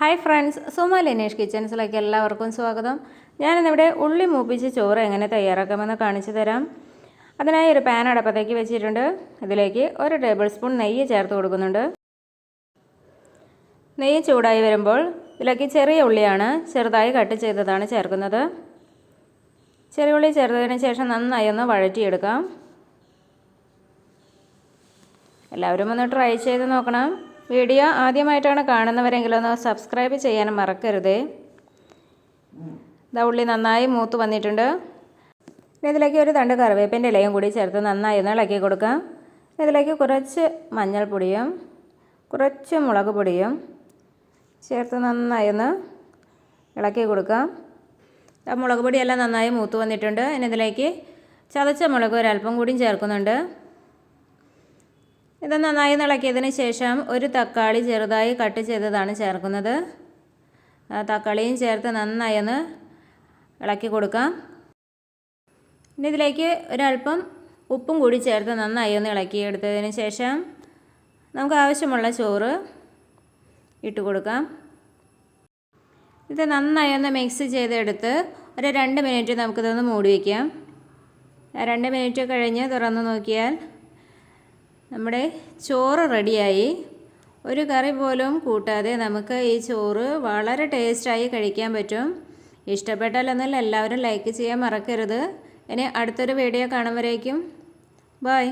Hi friends Suma Linesh കിച്ചൻസിലേക്ക് എല്ലാവർക്കും സ്വാഗതം. ഞാനിന്നിവിടെ ഉള്ളി മൂപ്പിച്ച് ചോറ് എങ്ങനെ തയ്യാറാക്കാമെന്ന് കാണിച്ചു തരാം. അതിനായി ഒരു പാൻ അടപ്പത്തേക്ക് വെച്ചിട്ടുണ്ട്. ഇതിലേക്ക് ഒരു ടേബിൾ സ്പൂൺ നെയ്യ് ചേർത്ത് കൊടുക്കുന്നുണ്ട്. നെയ്യ് ചൂടായി വരുമ്പോൾ ഇതിലേക്ക് ചെറിയ ഉള്ളിയാണ് ചെറുതായി കട്ട് ചെയ്തതാണ് ചേർക്കുന്നത്. ചെറിയ ഉള്ളി ചേർത്തതിന് ശേഷം നന്നായി ഒന്ന് വഴറ്റിയെടുക്കാം. എല്ലാവരും ഒന്ന് ട്രൈ ചെയ്ത് നോക്കണം. വീഡിയോ ആദ്യമായിട്ടാണ് കാണുന്നവരെങ്കിലൊന്ന് സബ്സ്ക്രൈബ് ചെയ്യാനും മറക്കരുതേ. ഇതാ ഉള്ളി നന്നായി മൂത്ത് വന്നിട്ടുണ്ട്. ഇതിലേക്ക് ഒരു തണ്ട് കറിവേപ്പിന്റെ ഇലയും കൂടി ചേർത്ത് നന്നായി ഒന്ന് ഇളക്കി കൊടുക്കാം. ഇതിലേക്ക് കുറച്ച് മഞ്ഞൾപ്പൊടിയും കുറച്ച് മുളക് പൊടിയും ചേർത്ത് നന്നായി ഒന്ന് ഇളക്കി കൊടുക്കാം. മുളക് പൊടിയെല്ലാം നന്നായി മൂത്ത് വന്നിട്ടുണ്ട്. ഇനി ഇതിലേക്ക് ചതച്ച മുളക് ഒരല്പം കൂടിയും ചേർക്കുന്നുണ്ട്. ഇത് നന്നായി ഇളക്കിയതിന് ശേഷം ഒരു തക്കാളി ചെറുതായി കട്ട് ചെയ്തതാണ് ചേർക്കുന്നത്. തക്കാളിയും ചേർത്ത് നന്നായി ഒന്ന് ഇളക്കി കൊടുക്കാം. ഇനി ഇതിലേക്ക് ഒരല്പം ഉപ്പും കൂടി ചേർത്ത് നന്നായി ഒന്ന് ഇളക്കിയെടുത്തതിന് ശേഷം നമുക്ക് ആവശ്യമുള്ള ചോറ് ഇട്ട് കൊടുക്കാം. ഇത് നന്നായി ഒന്ന് മിക്സ് ചെയ്തെടുത്ത് ഒരു രണ്ട് മിനിറ്റ് നമുക്കിതൊന്ന് മൂടി വയ്ക്കാം രണ്ട് മിനിറ്റ് കഴിഞ്ഞ് തുറന്ന് നോക്കിയാൽ നമ്മുടെ ചോറ് റെഡിയായി. ഒരു കറി പോലും കൂട്ടാതെ നമുക്ക് ഈ ചോറ് വളരെ ടേസ്റ്റായി കഴിക്കാൻ പറ്റും. ഇഷ്ടപ്പെട്ടാലൊന്നല്ല എല്ലാവരും ലൈക്ക് ചെയ്യാൻ മറക്കരുത്. ഇനി അടുത്തൊരു വീഡിയോ കാണുമ്പോഴേക്കും. ബായ്